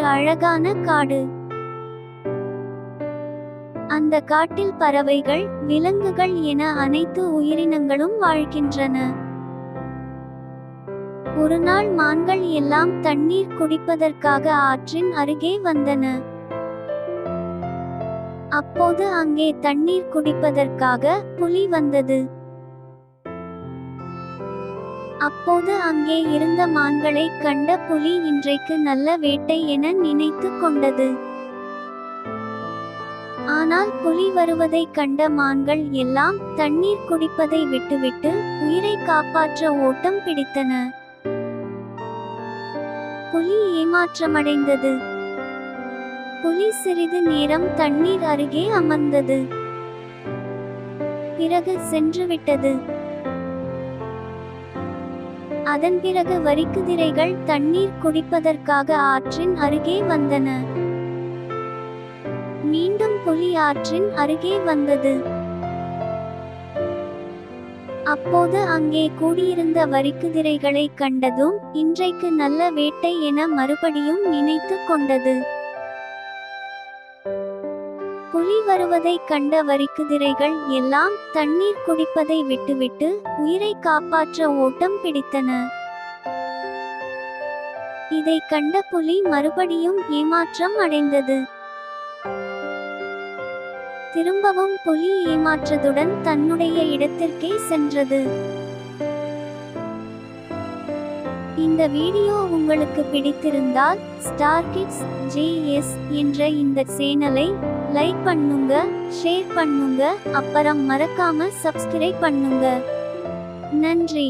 அழகான காடு. அந்த காட்டில் பறவைகள் விலங்குகள் என அனைத்து உயிரினங்களும் வாழ்கின்றன. ஒரு நாள் மான்கள் எல்லாம் தண்ணீர் குடிப்பதற்காக ஆற்றின் அருகே வந்தன. அப்போது அங்கே தண்ணீர் குடிப்பதற்காக புலி வந்தது. அப்போது அங்கே இருந்த மான்களை கண்ட புலி இன்றைக்கு நல்ல வேட்டை என நினைத்து கொண்டது. ஆனால் புலி வருவதை கண்ட மான்கள் எல்லாம் தண்ணீர் குடிப்பதை விட்டுவிட்டு உயிரை காப்பாற்ற ஓட்டம் பிடித்தன. புலி ஏமாற்றமடைந்தது. புலி சிறிது நேரம் தண்ணீர் அருகே அமர்ந்தது. பிறகு சென்றுவிட்டது. அதன் பிறகு வரிக்குதிரைகள் தண்ணீர் குடிப்பதற்காக ஆற்றின் அருகே வந்தன. மீண்டும் புலி ஆற்றின் அருகே வந்தது. அப்போது அங்கே கூடியிருந்த வரிக்குதிரைகளை கண்டதும் இன்றைக்கு நல்ல வேட்டை என மறுபடியும் நினைத்து கொண்டது. புலி வருவதைக் கண்ட வரிக்குதிரைகள் எல்லாம் தண்ணீர் குடிப்பதை விட்டுவிட்டு உயிரை காப்பாற்ற ஓட்டம் பிடித்தன. இதை கண்ட புலி மறுபடியும் ஏமாற்றம் அடைந்தது. திரும்பவும் புலி ஏமாற்றத்துடன் தன்னுடைய இடத்திற்கே சென்றது. இந்த வீடியோ உங்களுக்கு பிடித்திருந்தால் ஸ்டார் கிட்ஸ் ஜேஎஸ் என்ற இந்த சேனலை லைக் பண்ணுங்க ஷேர் பண்ணுங்க அப்புறம் மறக்காம சப்ஸ்கிரைப் பண்ணுங்க. நன்றி.